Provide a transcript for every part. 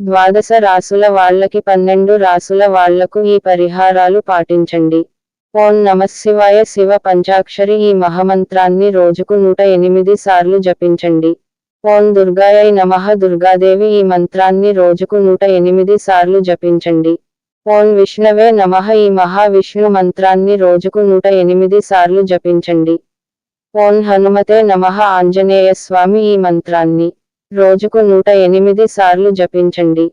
ద్వాదశ రాసుల వాళ్ళకి పన్నెండు రాసుల వాళ్ళకు ఈ పరిహారాలు పాటించండి. ఓం నమశివాయ శివ పంచాక్షరి ఈ మహమంత్రాన్ని రోజుకు నూట ఎనిమిది సార్లు జపించండి. ఓం దుర్గాయై నమః దుర్గాదేవి ఈ మంత్రాన్ని రోజుకు నూట ఎనిమిది సార్లు జపించండి. ఓం విష్ణవే నమః ఈ మహావిష్ణు మంత్రాన్ని రోజుకు నూట ఎనిమిది సార్లు జపించండి. ఓం హనుమతే నమః ఆంజనేయ స్వామి ఈ మంత్రాన్ని. రోజుకు నూట ఎనిమిది సార్లు జపించండి.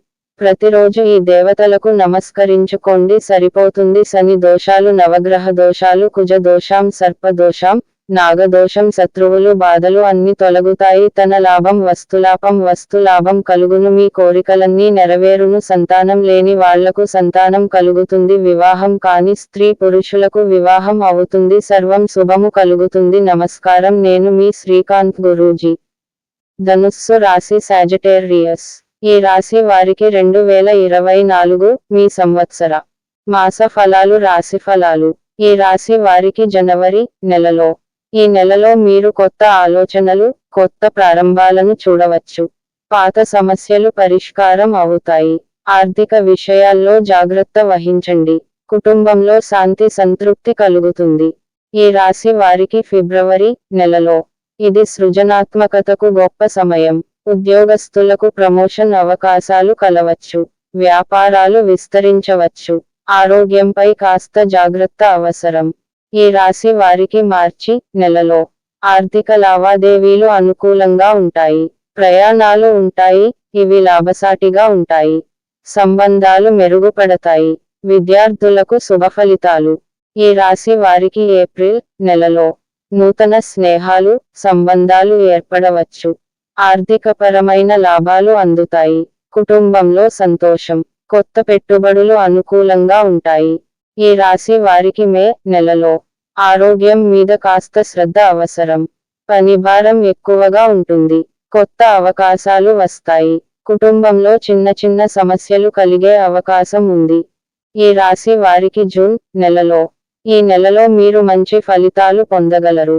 ప్రతిరోజు ఈ దేవతలకు నమస్కరించుకోండి. సరిపోతుంది శని దోషాలు నవగ్రహ దోషాలు కుజ దోషాం సర్ప దోషాం నాగదోషం శత్రువులు బాధలు అన్ని తొలగుతాయి. తన లాభం వస్తులాభం వస్తులాభం కలుగును. మీ కోరికలన్నీ నెరవేరును. సంతానం లేని వాళ్ళకు సంతానం కలుగుతుంది. వివాహం కాని స్త్రీ పురుషులకు వివాహం అవుతుంది. సర్వం శుభము కలుగుతుంది. నమస్కారం. నేను మీ శ్రీకాంత్ గురూజీ. ధనుస్సు రాశి సాజిటేరియస్ ఈ రాశి వారికి రెండు వేల ఇరవై నాలుగు మీ సంవత్సర మాస ఫలాలు రాశి ఫలాలు. ఈ రాశి వారికి జనవరి నెలలో. ఈ నెలలో మీరు కొత్త ఆలోచనలు కొత్త ప్రారంభాలను చూడవచ్చు. పాత సమస్యలు పరిష్కారం అవుతాయి. ఆర్థిక విషయాల్లో జాగ్రత్త వహించండి. కుటుంబంలో శాంతి సంతృప్తి కలుగుతుంది. ఈ రాశి వారికి ఫిబ్రవరి నెలలో. ఇది సృజనాత్మకతకు గొప్ప సమయం. ఉద్యోగస్తులకు ప్రమోషన్ అవకాశాలు కలవచ్చు. వ్యాపారాలు విస్తరించవచ్చు. ఆరోగ్యంపై కాస్త జాగ్రత్త అవసరం. ఈ రాశి వారికి మార్చి నెలలో ఆర్థిక లావాదేవీలు అనుకూలంగా ఉంటాయి. ప్రయాణాలు ఉంటాయి. ఇవి లాభసాటిగా ఉంటాయి. సంబంధాలు మెరుగుపడతాయి. విద్యార్థులకు శుభ ఫలితాలు ఈ రాశి వారికి ఏప్రిల్ నెలలో నూతన స్నేహాలు సంబంధాలు ఏర్పడవచ్చు. ఆర్థికపరమైన లాభాలు అందుతాయి. కుటుంబంలో సంతోషం కొత్త పెట్టుబడులు అనుకూలంగా ఉంటాయి. ఈ రాశి వారికి మే నెలలో ఆరోగ్యం మీద కాస్త శ్రద్ధ అవసరం. పని భారం ఎక్కువగా ఉంటుంది. కొత్త అవకాశాలు వస్తాయి. కుటుంబంలో చిన్న చిన్న సమస్యలు కలిగే అవకాశం ఉంది. ఈ రాశి వారికి జూన్ నెలలో ఈ నెలలో మీరు మంచి ఫలితాలు పొందగలరు.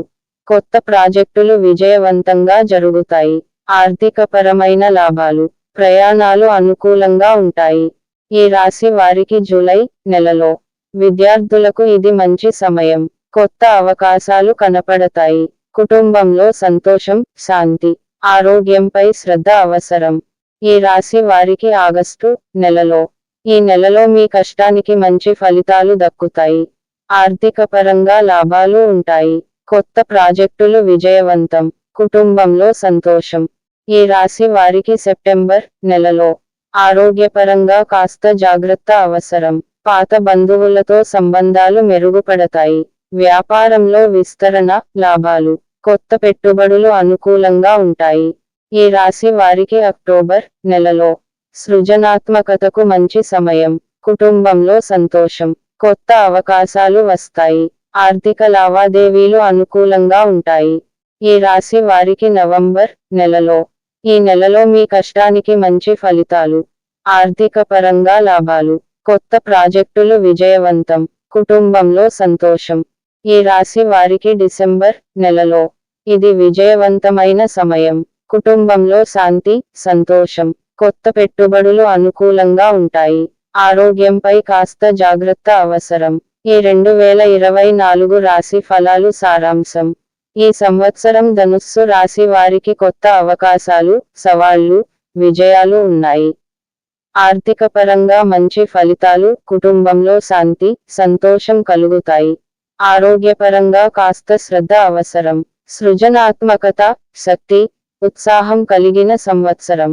కొత్త ప్రాజెక్టులు విజయవంతంగా జరుగుతాయి. ఆర్థికపరమైన లాభాలు ప్రయాణాలు అనుకూలంగా ఉంటాయి. ఈ రాశి వారికి జూలై నెలలో విద్యార్థులకు ఇది మంచి సమయం. కొత్త అవకాశాలు కనపడతాయి. కుటుంబంలో సంతోషం శాంతి ఆరోగ్యంపై శ్రద్ధ అవసరం. ఈ రాశి వారికి ఆగస్టు నెలలో ఈ నెలలో మీ కష్టానికి మంచి ఫలితాలు దక్కుతాయి. ఆర్థిక పరంగా లాభాలు ఉంటాయి. కొత్త ప్రాజెక్టులు విజయవంతం. కుటుంబంలో సంతోషం. ఈ రాశి వారికి సెప్టెంబర్ నెలలో ఆరోగ్యపరంగా కాస్త జాగ్రత్త అవసరం. పాత బంధువులతో సంబంధాలు మెరుగుపడతాయి. వ్యాపారంలో విస్తరణ లాభాలు కొత్త పెట్టుబడులు అనుకూలంగా ఉంటాయి. ఈ రాశి వారికి అక్టోబర్ నెలలో సృజనాత్మకతకు మంచి సమయం. కుటుంబంలో సంతోషం. కొత్త అవకాశాలు వస్తాయి. ఆర్థిక లావాదేవీలు అనుకూలంగా ఉంటాయి. ఈ రాశి వారికి నవంబర్ నెలలో ఈ నెలలో మీ కష్టానికి మంచి ఫలితాలు ఆర్థిక పరంగా లాభాలు కొత్త ప్రాజెక్టులు విజయవంతం కుటుంబంలో సంతోషం. ఈ రాశి వారికి డిసెంబర్ నెలలో ఇది విజయవంతమైన సమయం. కుటుంబంలో శాంతి సంతోషం కొత్త పెట్టుబడులు అనుకూలంగా ఉంటాయి. ఆరోగ్యంపై కాస్త జాగ్రత్త అవసరం. ఈ రెండు వేల ఇరవై నాలుగు రాశి ఫలాలు సారాంశం. ఈ సంవత్సరం ధనుస్సు రాశి వారికి కొత్త అవకాశాలు సవాళ్ళు విజయాలు ఉన్నాయి. ఆర్థిక పరంగా మంచి ఫలితాలు కుటుంబంలో శాంతి సంతోషం కలుగుతాయి. ఆరోగ్యపరంగా కాస్త శ్రద్ధ అవసరం. సృజనాత్మకత శక్తి ఉత్సాహం కలిగిన సంవత్సరం.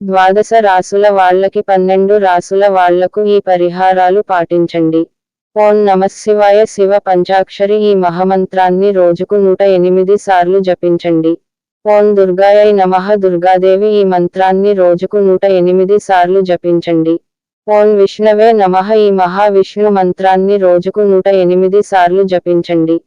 ద్వాదశ రాసుల వాళ్ళకి పన్నెండు రాసుల వాళ్ళకు ఈ పరిహారాలు పాటించండి. ఓం నమశివాయ శివ పంచాక్షరి ఈ మహామంత్రాన్ని రోజుకు నూట ఎనిమిది సార్లు జపించండి. ఓం దుర్గాయై నమః దుర్గాదేవి ఈ మంత్రాన్ని రోజుకు నూట ఎనిమిది సార్లు జపించండి. ఓం విష్ణవే నమః ఈ మహావిష్ణు మంత్రాన్ని రోజుకు నూట ఎనిమిది సార్లు జపించండి.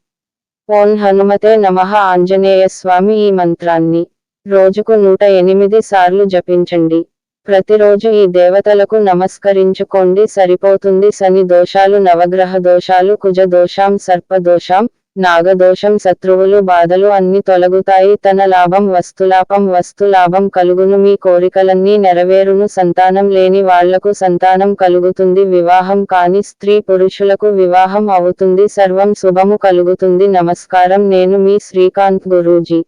ఓం హనుమతే నమః ఆంజనేయ స్వామి ఈ మంత్రాన్ని. రోజుకు నూట ఎనిమిది సార్లు జపించండి. ప్రతిరోజు ఈ దేవతలకు నమస్కరించుకోండి. సరిపోతుంది శని దోషాలు నవగ్రహ దోషాలు కుజ దోషాం సర్ప దోషాం నాగదోషం శత్రువులు బాధలు అన్ని తొలగుతాయి. తన లాభం వస్తులాభం వస్తులాభం కలుగును. మీ కోరికలన్నీ నెరవేరును. సంతానం లేని వాళ్ళకు సంతానం కలుగుతుంది. వివాహం కాని స్త్రీ పురుషులకు వివాహం అవుతుంది. సర్వం శుభము కలుగుతుంది. నమస్కారం. నేను మీ శ్రీకాంత్ గురూజీ.